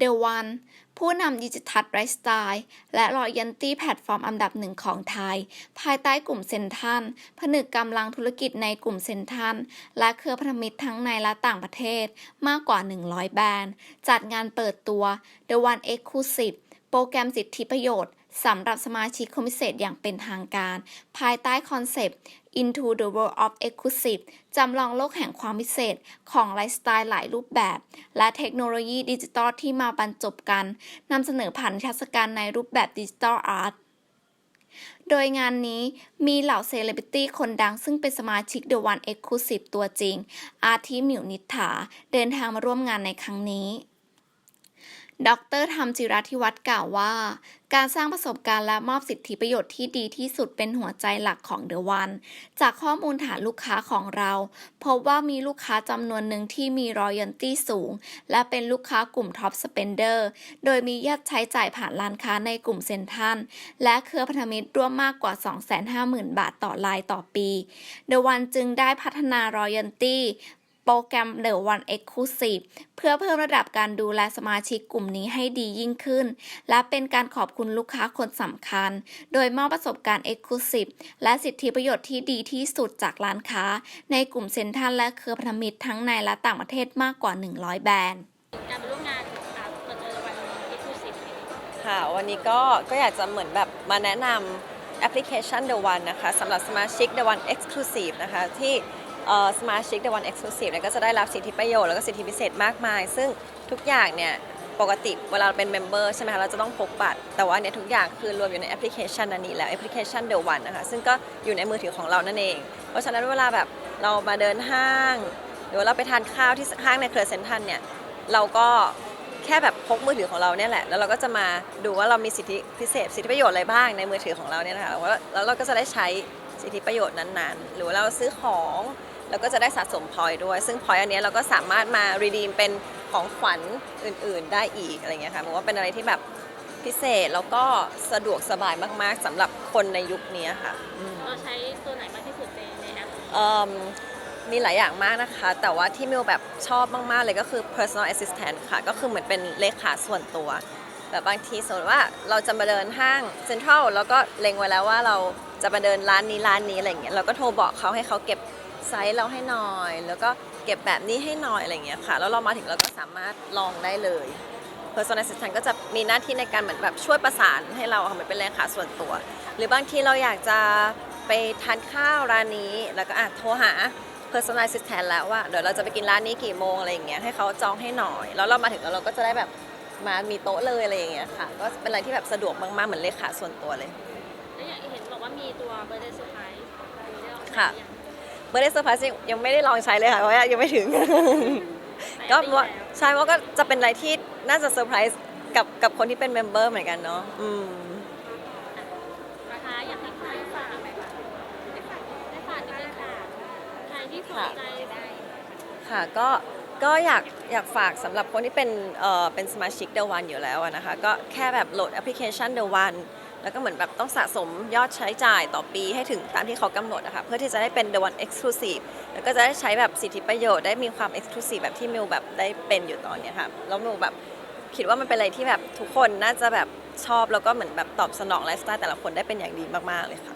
The One ผู้นำดิจิทัลไลฟ์สไตล์และรอยันตี้แพลตฟอร์มอันดับหนึ่งของไทย ภายใต้กลุ่มเซนทันผนึกกำลังธุรกิจในกลุ่มเซนทันและเครือพันธมิตรทั้งในและต่างประเทศมากกว่า 100 แบรนด์ จัดงานเปิดตัว The One Exclusive โปรแกรมสิทธิประโยชน์ สำหรับสมาชิกคอมพิเศษอย่างเป็นทางการ ภายใต้คอนเซปต์ Into the World of Exclusive จำลองโลกแห่งความพิเศษของไลฟ์สไตล์หลายรูปแบบ และเทคโนโลยีดิจิตอลที่มาบรรจบกันนำเสนอผ่านนิทรรศการในรูปแบบดิจิตอลอาร์ตโดยงานนี้มีเหล่าเซเลบริตี้คนดังซึ่งเป็นสมาชิก The One Exclusive ตัวจริง อาทิหมิวนิฐาเดินทางมาร่วมงานในครั้งนี้ ดรธรรมจิราธิวัฒน์กล่าวว่า การสร้างประสบการณ์และมอบสิทธิประโยชน์ที่ดีที่สุดเป็นหัวใจหลักของ The One จากข้อมูลฐานลูกค้าของเรา พบว่ามีลูกค้าจำนวนหนึ่งที่มีรอยัลตี้สูง และเป็นลูกค้ากลุ่มท็อปสเปนเดอร์ โดยมียอดใช้จ่ายผ่านร้านค้าในกลุ่มเซ็นทรัลและเครือพันธมิตรร่วมมากกว่า 250,000 บาทต่อรายต่อปี The One จึงได้พัฒนารอยัลตี้ โปรแกรม The One Exclusive เพื่อเพิ่มระดับการดูแลสมาชิกกลุ่มนี้ให้ดียิ่งขึ้น และเป็นการขอบคุณลูกค้าคนสำคัญ โดยมอบประสบการณ์ Exclusive และสิทธิประโยชน์ที่ดีที่สุดจากร้านค้า ในกลุ่มเซ็นทรัลและเครือพันธมิตรทั้งในและต่างประเทศมากกว่า 100 แบรนด์การไปร่วมงานอ่าเปิดตัววันเอ็กซ์คลูซีฟค่ะวันนี้ก็ก็อยากจะเหมือนแบบมาแนะนำแอปพลิเคชัน The One นะคะสำหรับสมาชิก The One Exclusive นะคะที่เอ่อ สมาชิก The One Exclusive เนี่ยก็จะได้รับสิทธิประโยชน์แล้วก็สิทธิพิเศษมากมาย ซึ่งทุกอย่างเนี่ยปกติเวลาเราเป็นเมมเบอร์ใช่ไหมคะเราจะต้องพกบัตร แต่ว่าเนี่ยทุกอย่างคือรวมอยู่ในแอปพลิเคชันอันนี้แล้วแอปพลิเคชัน The One นะคะซึ่งก็อยู่ในมือถือของเรานั่นเอง เพราะฉะนั้นเวลาแบบเรามาเดินห้าง หรือว่าเราไปทานข้าวที่ห้างในเครือเซ็นทรัลเนี่ยเราก็แค่แบบพกมือถือของเราเนี่ยแหละ แล้วเราก็จะมาดูว่าเรามีสิทธิพิเศษ สิทธิประโยชน์อะไรบ้างในมือถือของเราเนี่ยนะคะแล้วเราก็จะได้ใช้สิทธิประโยชน์นั้นๆ หรือเราซื้อของ เราก็จะได้สะสมพอยต์ด้วย ซึ่งพอยต์อันเนี้ยเราก็สามารถมา redeem เป็นของขวัญอื่น ๆ ได้อีกอะไรเงี้ยค่ะผมว่าเป็นอะไรที่แบบพิเศษแล้วก็สะดวกสบายมาก ๆสำหรับคนในยุคนี้ค่ะอืม เราใช้ตัวไหนมากที่สุดในในแอปเอิ่มมีหลายอย่างมากนะคะ แต่ว่าที่มิวแบบชอบมาก ๆ เลยก็คือ personal assistant ค่ะ ก็คือเหมือนเป็นเลขาส่วนตัว แบบบางทีสมมติว่าเราจะมาเดินห้างเซ็นทรัลแล้วก็เล็งไว้แล้วว่าเราจะมาเดินร้านนี้ร้านนี้อะไรอย่างเงี้ยเราก็โทรบอกเขาให้เขาเก็บ ไซส์เราให้หน่อย แล้วก็เก็บแบบนี้ให้หน่อยอะไรอย่างเงี้ยค่ะ แล้วเรามาถึงเราก็สามารถลองได้เลย personal assistant ก็จะมีหน้าที่ในการเหมือนแบบช่วยประสานให้เราค่ะเหมือนเป็นเลขาส่วนตัว หรือบางทีเราอยากจะไปทานข้าวร้านนี้ แล้วก็อะโทรหา personal assistant แล้วว่าเดี๋ยวเราจะไปกินร้านนี้กี่โมงอะไรอย่างเงี้ยให้เขาจองให้หน่อย แล้วเรามาถึงแล้วเราก็จะได้แบบมามีโต๊ะเลยอะไรอย่างเงี้ยค่ะ ก็เป็นอะไรที่แบบสะดวกมากๆ เหมือนเลขาส่วนตัวเลยแล้วอย่างเห็นบอกว่ามีตัวเบอร์เดย์เซอร์ไพรส์ค่ะ เบอร์เดย์เซอร์ไพรส์ยังไม่ได้ลองใช้เลยค่ะ เพราะว่ายังไม่ถึง ก็ว่าใช่ว่าก็จะเป็นอะไรที่น่าจะเซอร์ไพรส์กับกับคนที่เป็นเมมเบอร์เหมือนกันเนาะอืมนะคะอยากให้ใครฝากไหมคะได้ฝากได้ฝากนิดนึงค่ะใครที่สนใจได้ค่ะก็ก็อยากอยากฝากสำหรับคนที่เป็นเอ่อเป็นสมาชิก The One อยู่แล้วอะนะคะ ก็แค่แบบโหลดแอปพลิเคชัน The One แล้วก็เหมือนแบบต้องสะสมยอดใช้จ่ายต่อปีให้ถึงตามที่เขากำหนดนะคะเพื่อที่จะได้เป็น The One Exclusive แล้วก็จะได้ใช้แบบสิทธิประโยชน์ได้มีความ Exclusive แบบที่มิวแบบได้เป็นอยู่ตอนเนี้ยค่ะแล้วมิวแบบคิดว่ามันเป็นอะไรที่แบบทุกคนน่าจะแบบชอบแล้วก็เหมือนแบบตอบสนองไลฟ์สไตล์แต่ละคนได้เป็นอย่างดีมากๆเลยค่ะ